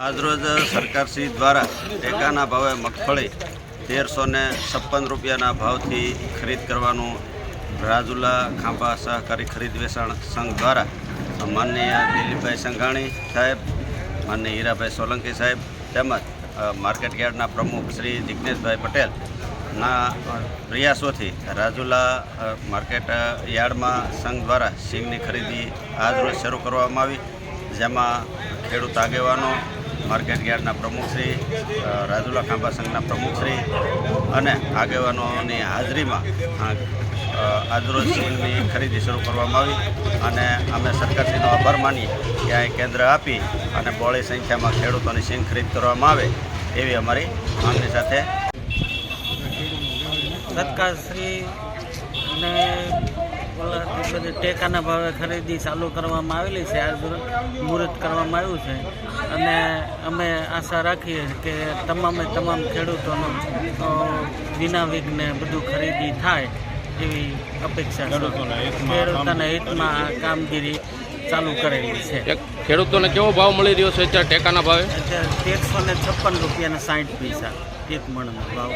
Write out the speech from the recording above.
આજરોજ સરકારશ્રી દ્વારા ટેકાના ભાવે મગફળી તેરસો ને છપ્પન રૂપિયાના ભાવથી ખરીદ કરવાનું રાજુલા ખાંભા સહકારી ખરીદ વેચાણ સંઘ દ્વારા માનનીય દિલીપભાઈ સંઘાણી સાહેબ, માનનીય હીરાભાઈ સોલંકી સાહેબ તેમજ માર્કેટ યાર્ડના પ્રમુખ શ્રી જિજ્ઞેશભાઈ પટેલ ના પ્રયાસોથી રાજુલા માર્કેટ યાર્ડમાં સંઘ દ્વારા સિંગની ખરીદી આજરોજ શરૂ કરવામાં આવી, જેમાં ખેડૂત આગેવાનો માર્કેટ યાર્ડના પ્રમુખશ્રી રાજુલા ખાંભા સંઘના પ્રમુખશ્રી અને આગેવાનોની હાજરીમાં આજરોજ સિંગની ખરીદી શરૂ કરવામાં આવી અને અમે સરકારશ્રીનો આભાર માનીએ કે અહીં કેન્દ્ર આપી અને બહોળી સંખ્યામાં ખેડૂતોની સિંગ ખરીદ કરવામાં આવે એવી અમારી માંગણી સાથે સરકારશ્રી બધી ટેકાના ભાવે ખરીદી ચાલુ કરવામાં આવેલી છે આજ મુહૂર્ત કરવામાં આવ્યું છે. અને અમે આશા રાખીએ કે તમામે તમામ ખેડૂતોનું વિના વિઘ્ને બધું ખરીદી થાય એવી અપેક્ષા ખેડૂતોના હિતમાં આ કામગીરી ચાલુ કરેલી છે. ખેડૂતોને કેવો ભાવ મળી રહ્યો છે અત્યારે ટેકાના ભાવે? અત્યારે તેરસો ને છપ્પન રૂપિયાના સાઠ પૈસા એક મણનો ભાવ.